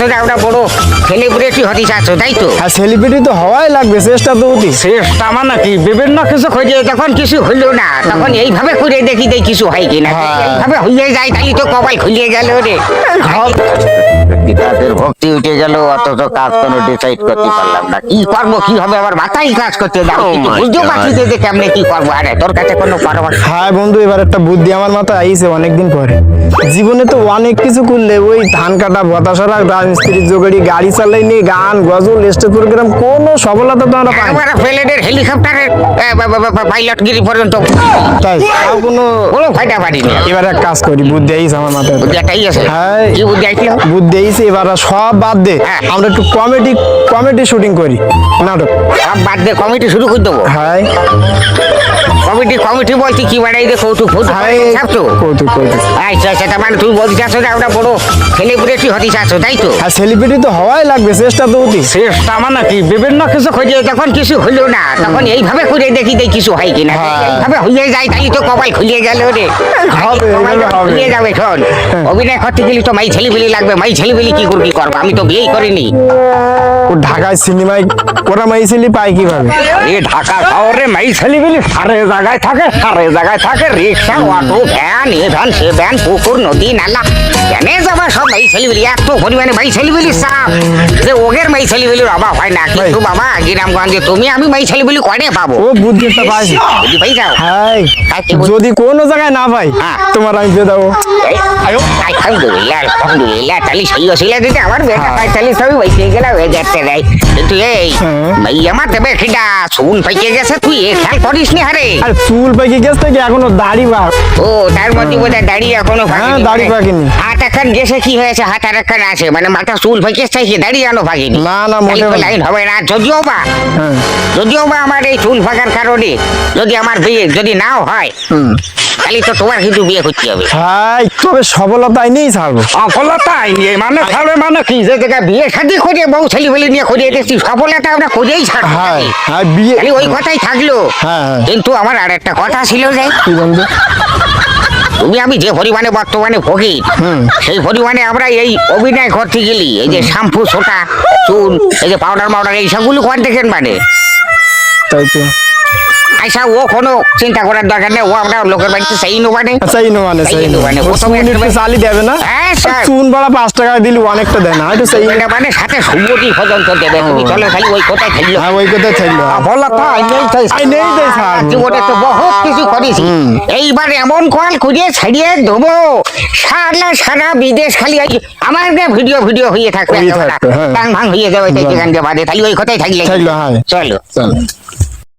চাচ্ছ আমরা বড় সেলিব্রিটি হতে চাচ্ছ তাই তো? আর সেলিব্রিটি তো হওয়াই লাগবে চেষ্টা তো অতি চেষ্টা মানে কি? বিভিন্ন কিছু খুঁজে যখন কিছু হইল না তখন এইভাবে করে দেখি দেখ কিছু হয় কিনা। হ্যাঁ। এইভাবে হইয়ে যায় তাহলে তো কপাল খুলিয়ে গেল রে। তাদের ভক্তি উঠে গেল অথচ কাজ কোনো ডিসাইড করতে পারলাম না। কি করব কি হবে? আমার মাথায় কাজ করতে দাও। Oh বুঝতেও পারছি যে কেমনে কি করব। আরে তোর কাছে কোনো পরামর্শ? হ্যাঁ বন্ধু এবার একটা বুদ্ধি আমার মাথায় আইছে অনেকদিন পরে। জীবনে তো অনেক কিছু করলে ওই ধান কাটা বতাসরা রাজমিস্ত্রির জোগাড়ি গাড়ি চালাই নিয়ে গান গজল স্টেজ প্রোগ্রাম কোনো সফলতা তো আমরা পাই। আমার প্লেনের হেলিকপ্টারের পাইলটগিরি পর্যন্ত। তাই আর কোনো কোনো ফাইটা পারিনি এবার এক কাজ করি বুদ্ধি আইছে আমার মাথায়। বুদ্ধি একটাই আছে হ্যাঁ। কি বুদ্ধি আইছিল বুদ্ধি আইছে এবার সব বাদ দে। হ্যাঁ। আমরা একটু কমেডি কমেডি শুটিং করি নাটক। সব বাদ দিয়ে কমিটি শুরু করে দেবো। হ্যাঁ। কমিটি বলছি কি বাড়াই দে কৌতুক কৌতুক। হ্যাঁ সব তো কৌতুক। কৌতুক আচ্ছা আচ্ছা তার মানে তুই বলতে চাচ্ছ যে আমরা বড় সেলিব্রিটি হতে চাচ্ছ তাই তো? আর সেলিব্রিটি তো হওয়াই লাগবে চেষ্টা তো অতি। চেষ্টা মানে কি? বিভিন্ন কিছু খুঁজে যখন কিছু হইল না। তখন এইভাবে করে দেখি দেখ কিছু হয় কিনা। হ্যাঁ। এইভাবে হইয়ে যায় তাহলে তো কপাল খুলে গেল রে। হবে, যাবে শোন অভিনয় করতে গেলে তো মাই ছেলেবেলি লাগবে মাই ছেলেবেলি কি করবি করব আমি তো বিয়েই করিনি। ও ঢাকায় সিনেমায় ওরা মাইছিলি পায় কীভাবে? এ ঢাকা শহরে মাই ছেলেবেলি সারে জায়গায় থাকে সারে জায়গায় থাকে রিক্সা অটো ভ্যান এ ভ্যান সে ভ্যান পুকুর নদী নালা কেনে যাবা সব মাই ছেলেবেলি এত পরিমাণে মাই ছেলেবেলি যে ওগের মাই ছেলেবেলির অভাব হয় না। কিন্তু বাবা গ্রামগঞ্জে তুমি আমি মাই ছেলেবেলি কয়নে পাবো? ও বুদ্ধি বুঝি পাই যাও। হ্যাঁ আর বল- যদি কোনো জায়গায় না পাই হ্যাঁ। তোমার আমি দিয়ে দেবো। এই, আয়ো, আলহামদুলিল্লাহ আলহামদুলিল্লাহ তাহলে সেই অসিলা যদি আমার বেটা হ্যাঁ। পাই তাহলে সবই হয়ে যাচ্ছে রে কিন্তু এই হ্যাঁ। মাই আমার দেবে শুন পাইকে গেছে তুই এ খেয়াল করিস নি হারে। আর চুল পাকি গেছে কি এখনও দাড়ি বার ও তার মধ্যে দাঁড়িয়ে এখনও হ্যাঁ, দাড়ি পাকেনি। হাত এখন গেছে কি হয়েছে? হাত আর এখন আছে মানে মাথা চুল ফাঁকে চাইছে দাঁড়িয়ে আনো ভাগিনি। না, না, তাহলে লাইন হবে না। যদিও বা হ্যাঁ। যদিও বা আমার এই চুল ফাঁকার কারণে যদি আমার বিয়ে যদি নাও হয় তাহলে তো তোমার কিন্তু বিয়ে করতে হবে। হাই তবে সফলতা নেই ছাড়বো। সফলতা নিয়ে মানে ছাড়বে মানে কি? যে জায়গায় বিয়ে শাদি করে বউ ছেলে ফেলে নিয়ে করে দেখছি সফলতা আমরা করেই ছাড়বো হ্যাঁ বিয়ে খালি ওই কথাই থাকল। হ্যাঁ, হ্যাঁ। কিন্তু আমার আর একটা কথা ছিল যে কি বন্ধু তুমি আমি যে পরিমাণে বর্তমানে ভোগী হুম। সেই পরিমাণে আমরা এই অভিনয় করতে গেলি এই যে শ্যাম্পু সোটা চুল এই যে পাউডার মাউডার এইসবগুলো সবগুলো কোয়ার দেখেন মানে তাই তো আচ্ছা ও কোনো চিন্তা করার দরকার নেই ও আমরা লোকের বাড়িতে সেই নো মানে আচ্ছা মানে সেই সেই নো নো মানে, ও একটু চালি দেবে না? হ্যাঁ। চুন বাড়া পাঁচ টাকা দিলি অনেকটা দেয় না একটু সেই এটা মানে সাথে সুমতি পর্যন্ত দেবে তুমি চলো খালি ওই কোথায় থাকল হ্যাঁ ওই কথাই থাকল সফলতা নেই তাই আই নেই তাই স্যার। জীবনে তো বহুত কিছু করেছি। এইবার এমন কল খুঁজে ছাড়িয়ে দেবো সারা সারা বিদেশ খালি আমার ভিডিও ভিডিও হয়ে থাকবে হয়ে। থাকবে, হ্যাঁ। যাবে তাই দিয়ে বাদে খালি ওই কথাই থাকলে। থাকল, হ্যাঁ। চলো। চল।